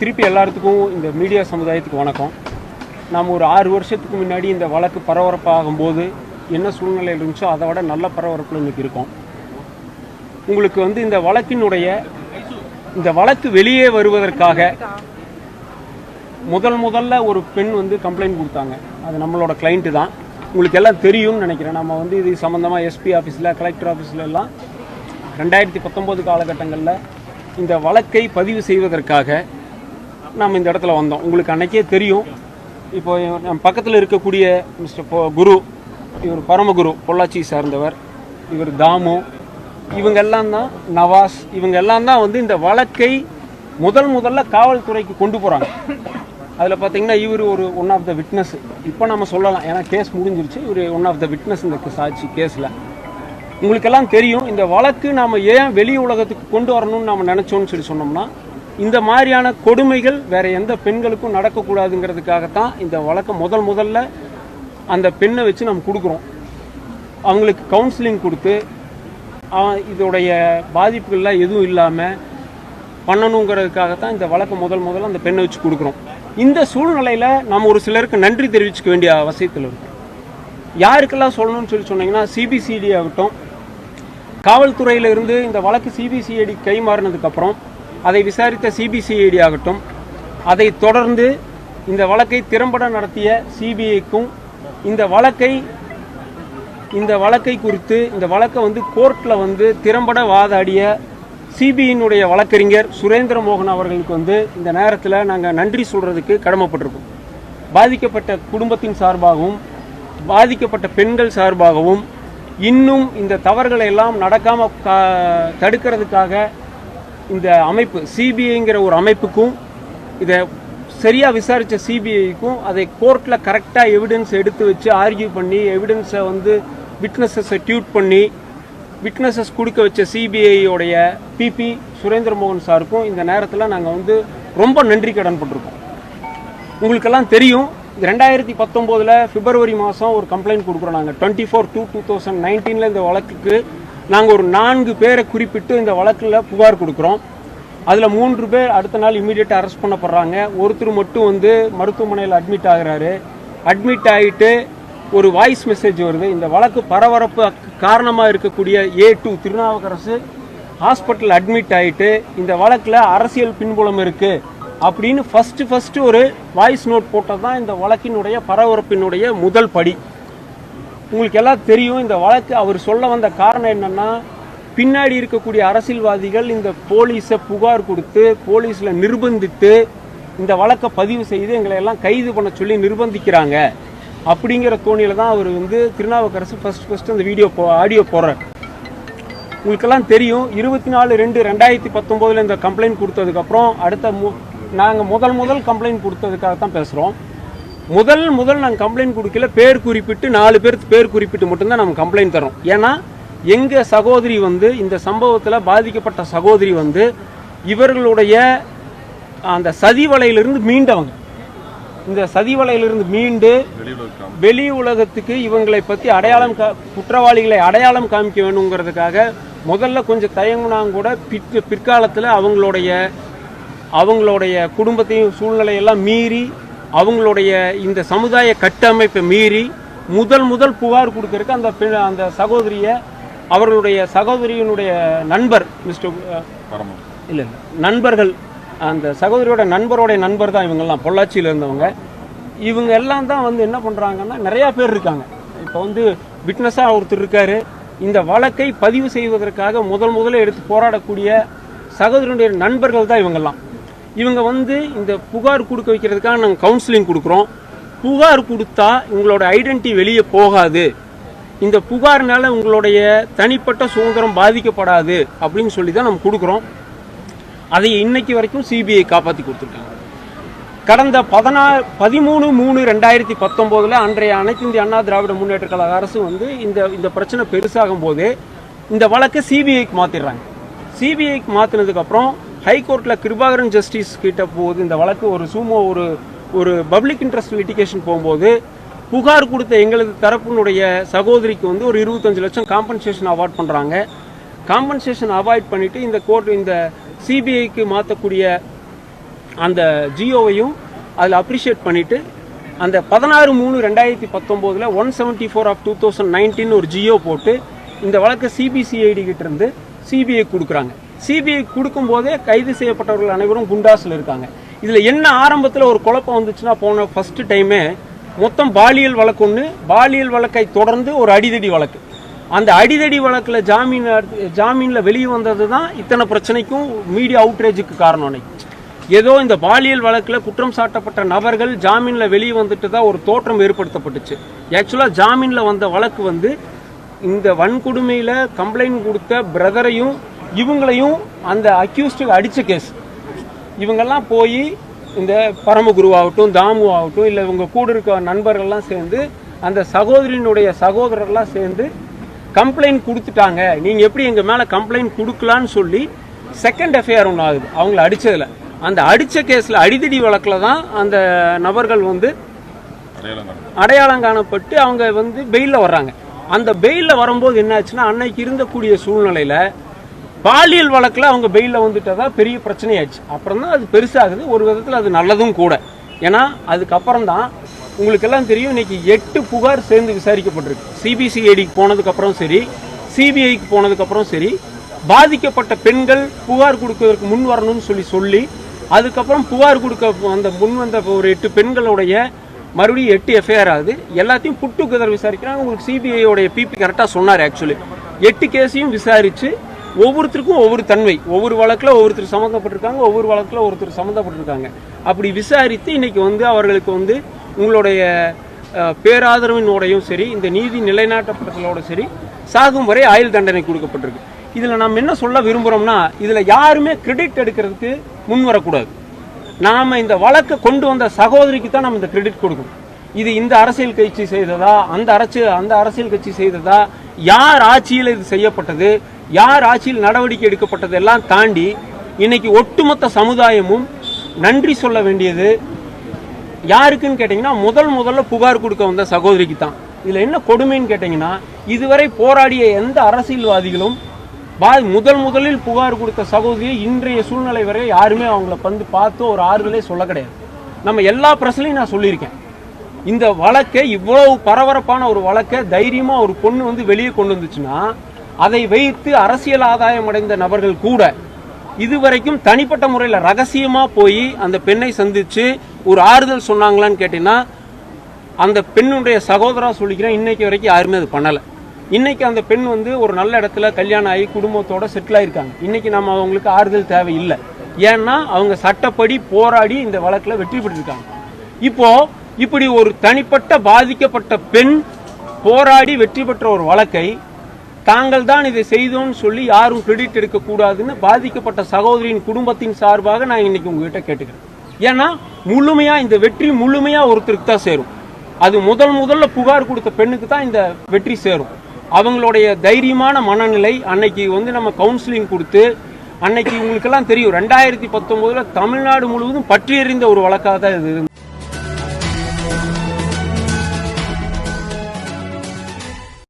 திருப்பி எல்லாத்துக்கும் இந்த மீடியா சமுதாயத்துக்கு வணக்கம். நாம் ஒரு ஆறு வருஷத்துக்கு முன்னாடி இந்த வழக்கு பரபரப்பாகும்போது என்ன சூழ்நிலையில் இருந்துச்சோ அதை விட நல்ல பரபரப்பில் இன்னைக்கு இருக்கோம். உங்களுக்கு வந்து இந்த வழக்கினுடைய இந்த வழக்கு வெளியே வருவதற்காக முதல் முதல்ல ஒரு பெண் வந்து கம்ப்ளைண்ட் கொடுத்தாங்க. அது நம்மளோட கிளைண்ட்டு தான். உங்களுக்கு எல்லாம் தெரியும்னு நினைக்கிறேன். நம்ம வந்து இது சம்மந்தமாக எஸ்பி ஆஃபீஸில் கலெக்டர் ஆஃபீஸில் எல்லாம் ரெண்டாயிரத்தி பத்தொம்போது காலகட்டங்களில் இந்த வழக்கை பதிவு செய்வதற்காக நாம் இந்த இடத்துல வந்தோம். உங்களுக்கு அன்னைக்கே தெரியும். இப்போ நம்ம பக்கத்தில் இருக்கக்கூடிய மிஸ்டர் குரு இவர் பரமகுரு பொள்ளாச்சி சார்ந்தவர். இவர் தாமு. இவங்க எல்லாம் தான் நவாஸ். இவங்க எல்லாம் தான் வந்து இந்த வழக்கை முதல் முதல்ல காவல்துறைக்கு கொண்டு போகிறாங்க அதில் பார்த்தீங்கன்னா இவர் ஒரு ஒன் ஆஃப் த விட்னஸ் இப்போ நம்ம சொல்லலாம். ஏன்னா கேஸ் முடிஞ்சிருச்சு. இவர் ஒன் ஆஃப் த விட்னஸ் இந்த சாட்சி கேஸில் உங்களுக்கெல்லாம் தெரியும் இந்த வழக்கு நாம் ஏன் வெளி உலகத்துக்கு கொண்டு வரணும்னு நம்ம நினச்சோன்னு சொல்லி சொன்னோம்னா இந்த மாதிரியான கொடுமைகள் வேற எந்த பெண்களுக்கும் நடக்கக்கூடாதுங்கிறதுக்காகத்தான் இந்த வழக்கை முதல் முதல்ல அந்த பெண்ணை வச்சு நம்ம கொடுக்குறோம். அவங்களுக்கு கவுன்சிலிங் கொடுத்து இதோடைய பாதிப்புகள்லாம் எதுவும் இல்லாமல் பண்ணணுங்கிறதுக்காகத்தான் இந்த வழக்கம் முதல் முதல்ல அந்த பெண்ணை வச்சு கொடுக்குறோம். இந்த சூழ்நிலையில் நம்ம ஒரு சிலருக்கு நன்றி தெரிவிச்சுக்க வேண்டிய அவசியத்தில் இருக்கும் யாருக்கெல்லாம் சொல்லணும்னு சொல்லி சொன்னீங்கன்னா சிபிசிஐடி ஆகட்டும். காவல்துறையிலிருந்து இந்த வழக்கு சிபிசிஐடி கைமாறினதுக்கப்புறம் அதை விசாரித்த சிபிசிஐடி ஆகட்டும் அதை தொடர்ந்து இந்த வழக்கை திறம்பட நடத்திய சிபிஐக்கும் இந்த வழக்கை இந்த வழக்கை குறித்து இந்த வழக்கை வந்து கோர்ட்டில் வந்து திறம்பட வாதாடிய சிபிஐனுடைய வழக்கறிஞர் சுரேந்திர மோகன் அவர்களுக்கு வந்து இந்த நேரத்தில் நாங்கள் நன்றி சொல்கிறதுக்கு கடமைப்பட்டிருக்கோம். பாதிக்கப்பட்ட குடும்பத்தின் சார்பாகவும் பாதிக்கப்பட்ட பெண்கள் சார்பாகவும் இன்னும் இந்த தவறுகளை எல்லாம் நடக்காமல் தடுக்கிறதுக்காக இந்த அமைப்பு சிபிஐங்கிற ஒரு அமைப்புக்கும் இதை சரியாக விசாரித்த சிபிஐக்கும் அதை கோர்ட்டில் கரெக்டாக எவிடன்ஸ் எடுத்து வச்சு ஆர்கியூ பண்ணி எவிடன்ஸை வந்து விட்னஸஸை டியூட் பண்ணி விட்னஸஸ் கொடுக்க வச்ச சிபிஐயோடைய பிபி சுரேந்திர மோகன் சாருக்கும் இந்த நேரத்தில் நாங்கள் வந்து ரொம்ப நன்றி கடன் பட்டிருக்கோம். உங்களுக்கெல்லாம் தெரியும் ரெண்டாயிரத்தி பத்தொம்போதில் பிப்ரவரி மாதம் ஒரு கம்ப்ளைண்ட் கொடுக்குறோம் நாங்கள் twenty four two two thousand நைன்டீனில் இந்த வழக்குக்கு நாங்கள் ஒரு நான்கு பேரை குறிப்பிட்டு இந்த வழக்கில் புகார் கொடுக்குறோம். அதில் மூன்று பேர் அடுத்த நாள் இமீடியட்டாக அரெஸ்ட் பண்ணப்படுறாங்க. ஒருத்தர் மட்டும் வந்து மருத்துவமனையில் அட்மிட் ஆகுறாரு. அட்மிட் ஆகிட்டு ஒரு வாய்ஸ் மெசேஜ் வருது. இந்த வழக்கு பரபரப்பு காரணமாக இருக்கக்கூடிய A two Thirunavukkarasu hospital admit ஆகிட்டு இந்த வழக்கில் அரசியல் பின்புலம் இருக்குது அப்படின்னு ஃபஸ்ட்டு ஃபஸ்ட்டு ஒரு வாய்ஸ் நோட் போட்டது தான் இந்த வழக்கினுடைய பரபரப்பினுடைய முதல் படி. உங்களுக்கு எல்லாம் தெரியும் இந்த வழக்கு அவர் சொல்ல வந்த காரணம் என்னன்னா பின்னாடி இருக்கக்கூடிய அரசியல்வாதிகள் இந்த போலீஸை புகார் கொடுத்து போலீஸில் நிர்பந்தித்து இந்த வழக்கை பதிவு செய்து எங்களை எல்லாம் கைது பண்ண சொல்லி நிர்பந்திக்கிறாங்க. அப்படிங்கிற தோணியில் தான் அவர் வந்து திருநாவுக்கரசு ஃபர்ஸ்ட் ஃபர்ஸ்ட் அந்த வீடியோ போ ஆடியோ போடுறார். உங்களுக்கெல்லாம் தெரியும் இருபத்தி நாலு ரெண்டு ரெண்டாயிரத்தி பத்தொம்போதில் இந்த கம்ப்ளைண்ட் கொடுத்ததுக்கப்புறம் அடுத்த மு நாங்கள் முதல் முதல் கம்ப்ளைண்ட் கொடுத்ததுக்காக தான் பேசுகிறோம் முதல் முதல் நாங்கள் கம்ப்ளைண்ட் கொடுக்கல பேர் குறிப்பிட்டு நாலு பேர் பேர் குறிப்பிட்டு மட்டும்தான் நம்ம கம்ப்ளைண்ட் தரோம் ஏன்னா எங்கள் சகோதரி வந்து இந்த சம்பவத்தில் பாதிக்கப்பட்ட சகோதரி வந்து இவர்களுடைய அந்த சதி வலையிலிருந்து மீண்டவங்க. இந்த சதி வலையிலிருந்து மீண்டு வெளி உலகத்துக்கு இவங்களை பற்றி அடையாளம் கா குற்றவாளிகளை அடையாளம் காமிக்க வேணுங்கிறதுக்காக முதல்ல கொஞ்சம் தயங்குனாங்க கூட பிற் பிற்காலத்தில் அவங்களுடைய அவங்களுடைய குடும்பத்தையும் சூழ்நிலையெல்லாம் மீறி அவங்களுடைய இந்த சமுதாய கட்டமைப்பை மீறி முதல் முதல் புகார் கொடுக்கறதுக்கு அந்த அந்த சகோதரியை அவர்களுடைய சகோதரியினுடைய நண்பர் மிஸ்டர் இல்லை இல்லை நண்பர்கள் அந்த சகோதரியோட நண்பரோடைய நண்பர் தான் இவங்கெல்லாம் பொள்ளாச்சியில் இருந்தவங்க. இவங்க எல்லாம் தான் வந்து என்ன பண்ணுறாங்கன்னா நிறையா பேர் இருக்காங்க. இப்போ வந்து விட்னஸாக ஒருத்தர் இருக்காரு. இந்த வழக்கை பதிவு செய்வதற்காக முதல் முதல்ல எடுத்து போராடக்கூடிய சகோதரனுடைய நண்பர்கள் தான் இவங்கெல்லாம். இவங்க வந்து இந்த புகார் கொடுக்க வைக்கிறதுக்காக நாங்கள் கவுன்சிலிங் கொடுக்குறோம். புகார் கொடுத்தா உங்களோட ஐடென்டி வெளியே போகாது. இந்த புகார்னால உங்களுடைய தனிப்பட்ட சுதந்திரம் பாதிக்கப்படாது அப்படின்னு சொல்லி தான் நம்ம கொடுக்குறோம். அதை இன்னைக்கு வரைக்கும் சிபிஐ காப்பாற்றி கொடுத்துருக்காங்க. கடந்த பதினா பதிமூணு மூணு ரெண்டாயிரத்தி பத்தொம்போதில் அன்றைய அனைத்து இந்திய அண்ணா திராவிட முன்னேற்ற கழக அரசு வந்து இந்த இந்த பிரச்சனை பெருசாகும் போது இந்த வழக்கை சிபிஐக்கு மாற்றிடுறாங்க சிபிஐக்கு மாற்றினதுக்கப்புறம் ஹைகோர்ட்டில் கிருபாகரன் ஜஸ்டிஸ் கிட்ட போகுது இந்த வழக்கு ஒரு சூமோ ஒரு ஒரு பப்ளிக் இன்ட்ரெஸ்ட் லிட்டிகேஷன் போகும்போது புகார் கொடுத்த எங்களது தரப்பினுடைய சகோதரிக்கு வந்து ஒரு இருபத்தஞ்சு லட்சம் காம்பன்சேஷன் அவார்ட் பண்ணுறாங்க காம்பன்சேஷன் அவாய்ட் பண்ணிவிட்டு இந்த கோர்ட் இந்த சிபிஐக்கு மாற்றக்கூடிய அந்த ஜியோவையும் அதில் அப்ரிஷியேட் பண்ணிவிட்டு அந்த பதினாறு மூணு ரெண்டாயிரத்தி பத்தொம்போதில் one seventy four of two thousand nineteen ஒரு ஜியோ போட்டு இந்த வழக்கை சிபிசிஐடி கிட்டேருந்து சிபிஐ கொடுக்குறாங்க. சிபிஐ கொடுக்கும்போதே கைது செய்யப்பட்டவர்கள் அனைவரும் குண்டாஸில் இருக்காங்க. இதில் என்ன ஆரம்பத்தில் ஒரு குழப்பம் வந்துச்சுன்னா போன ஃபஸ்ட்டு டைமே மொத்தம் பாலியல் வழக்கு ஒன்று பாலியல் வழக்கை தொடர்ந்து ஒரு அடிதடி வழக்கு. அந்த அடிதடி வழக்கில் ஜாமீன் ஜாமீனில் வெளியே வந்தது தான் இத்தனை பிரச்சனைக்கும் மீடியா அவுட்ரேஜுக்கு காரணம் ஏதோ இந்த பாலியல் வழக்கில் குற்றம் சாட்டப்பட்ட நபர்கள் ஜாமீனில் வெளியே வந்துட்டு தான் ஒரு தோற்றம் ஏற்படுத்தப்பட்டுச்சு. ஆக்சுவலாக ஜாமீனில் வந்த வழக்கு வந்து இந்த வன்கொடுமையில் கம்ப்ளைண்ட் கொடுத்த பிரதரையும் இவங்களையும் அந்த அக்யூஸ்டுக்கு அடித்த கேஸ் இவங்கெல்லாம் போய் இந்த பரமகுருவாகட்டும் தாமு ஆகட்டும் இல்லை இவங்க கூட இருக்க நண்பர்கள்லாம் சேர்ந்து அந்த சகோதரியினுடைய சகோதரர்லாம் சேர்ந்து கம்ப்ளைண்ட் கொடுத்துட்டாங்க. நீங்கள் எப்படி எங்கள் மேலே கம்ப்ளைண்ட் கொடுக்கலான்னு சொல்லி செகண்ட் எஃப்ஐஆர் ஒன்று ஆகுது. அவங்கள அடித்ததில் அந்த அடித்த கேஸில் அடிதடி வழக்கில் தான் அந்த நபர்கள் வந்து அடையாளம் காணப்பட்டு அவங்க வந்து பெயிலில் வர்றாங்க. அந்த பெயிலில் வரும்போது என்னாச்சுன்னா அன்னைக்கு இருந்தக்கூடிய சூழ்நிலையில் பாலியல் வழக்கில் அவங்க பெயிலில் வந்துட்டதா பெரிய பிரச்சனையாச்சு. அப்புறம் தான் அது பெருசாகுது. ஒரு விதத்தில் அது நல்லதும் கூட. ஏன்னா அதுக்கப்புறம் தான் உங்களுக்கு எல்லாம் தெரியும் இன்னைக்கு எட்டு புகார் சேர்ந்து விசாரிக்கப்பட்டிருக்கு. சிபிசிஐடிக்கு போனதுக்கப்புறம் சரி சிபிஐக்கு போனதுக்கப்புறம் சரி பாதிக்கப்பட்ட பெண்கள் புகார் கொடுக்கறதுக்கு முன் வரணும்னு சொல்லி சொல்லி அதுக்கப்புறம் புகார் கொடுக்க அந்த முன் வந்த ஒரு எட்டு பெண்களுடைய மறுபடியும் எட்டு எஃப்ஐஆர் ஆகுது. எல்லாத்தையும் புட்டு குதிரை விசாரிக்கிறாங்க. உங்களுக்கு சிபிஐயோடைய பிபி கரெக்டாக சொன்னார் ஆக்சுவலி எட்டு கேஸையும் விசாரித்து ஒவ்வொருத்தருக்கும் ஒவ்வொரு தன்மை. ஒவ்வொரு வழக்கில் ஒவ்வொருத்தர் சம்மந்தப்பட்டிருக்காங்க ஒவ்வொரு வழக்கில் ஒருத்தர் சம்மந்தப்பட்டிருக்காங்க. அப்படி விசாரித்து இன்னைக்கு வந்து அவர்களுக்கு வந்து உங்களுடைய பேராதரவினோடையும் சரி இந்த நீதி நிலைநாட்டப்பட்டதோட சரி சாகும் வரை ஆயுள் தண்டனை கொடுக்கப்பட்டிருக்கு. இதில் நம்ம என்ன சொல்ல விரும்புகிறோம்னா இதில் யாருமே கிரெடிட் எடுக்கிறதுக்கு முன் வரக்கூடாது. நாம் இந்த வழக்கை கொண்டு வந்த சகோதரிக்கு தான் நம்ம இந்த கிரெடிட் கொடுக்கணும். இது இந்த அரசியல் கட்சி செய்ததா அந்த அரசு அந்த அரசியல் கட்சி செய்ததா யார் ஆட்சியில் இது செய்யப்பட்டது யார் ஆட்சியில் நடவடிக்கை எடுக்கப்பட்டதெல்லாம் தாண்டி இன்னைக்கு ஒட்டுமொத்த சமுதாயமும் நன்றி சொல்ல வேண்டியது யாருக்குன்னு கேட்டிங்கன்னா முதல் முதல்ல புகார் கொடுக்க வந்த சகோதரிக்கு தான் இதில் என்ன கொடுமைன்னு கேட்டிங்கன்னா இதுவரை போராடிய எந்த அரசியல்வாதிகளும் பா முதல் முதலில் புகார் கொடுத்த சகோதரியை இன்றைய சூழ்நிலை வரை யாருமே அவங்கள வந்து பார்த்து ஒரு ஆறுதலே சொல்ல கிடையாது. நம்ம எல்லா பிரச்சனையும் நான் சொல்லியிருக்கேன். இந்த வழக்கை இவ்வளவு பரபரப்பான ஒரு வழக்கை தைரியமாக ஒரு பொண்ணு வந்து வெளியே கொண்டு வந்துச்சுன்னா அதை வைத்து அரசியல் ஆதாயம் அடைந்த நபர்கள் கூட இதுவரைக்கும் தனிப்பட்ட முறையில் ரகசியமாக போய் அந்த பெண்ணை சந்தித்து ஒரு ஆறுதல் சொன்னாங்களான்னு கேட்டீங்கன்னா அந்த பெண்ணுடைய சகோதரா சொல்லிக்கிறேன் இன்னைக்கு வரைக்கும் யாருமே அது பண்ணலை. இன்னைக்கு அந்த பெண் வந்து ஒரு நல்ல இடத்துல கல்யாணம் ஆகி குடும்பத்தோட செட்டில் ஆயிருக்காங்க. இன்னைக்கு நம்ம அவங்களுக்கு ஆறுதல் தேவையில்லை. ஏன்னா அவங்க சட்டப்படி போராடி இந்த வழக்கில் வெற்றி பெற்றிருக்காங்க. இப்போ இப்படி ஒரு தனிப்பட்ட பாதிக்கப்பட்ட பெண் போராடி வெற்றி பெற்ற ஒரு வழக்கை தாங்கள் தான் இதை செய்தோம்னு சொல்லி யாரும் கிரெடிட் எடுக்கக்கூடாதுன்னு பாதிக்கப்பட்ட சகோதரியின் குடும்பத்தின் சார்பாக நான் இன்னைக்கு உங்ககிட்ட கேட்டுக்கிறேன். ஏன்னா முழுமையா இந்த வெற்றி முழுமையா ஒருத்தருக்கு தான் சேரும். அது முதல் முதல்ல புகார் கொடுத்த பெண்ணுக்கு தான் இந்த வெற்றி சேரும். அவங்களுடைய தைரியமான மனநிலை அன்னைக்கு வந்து நம்ம கவுன்சிலிங் கொடுத்து அன்னைக்கு உங்களுக்கெல்லாம் தெரியும் ரெண்டாயிரத்தி பத்தொன்பதுல தமிழ்நாடு முழுவதும் பற்றி எறிந்த ஒரு வழக்காக தான் இது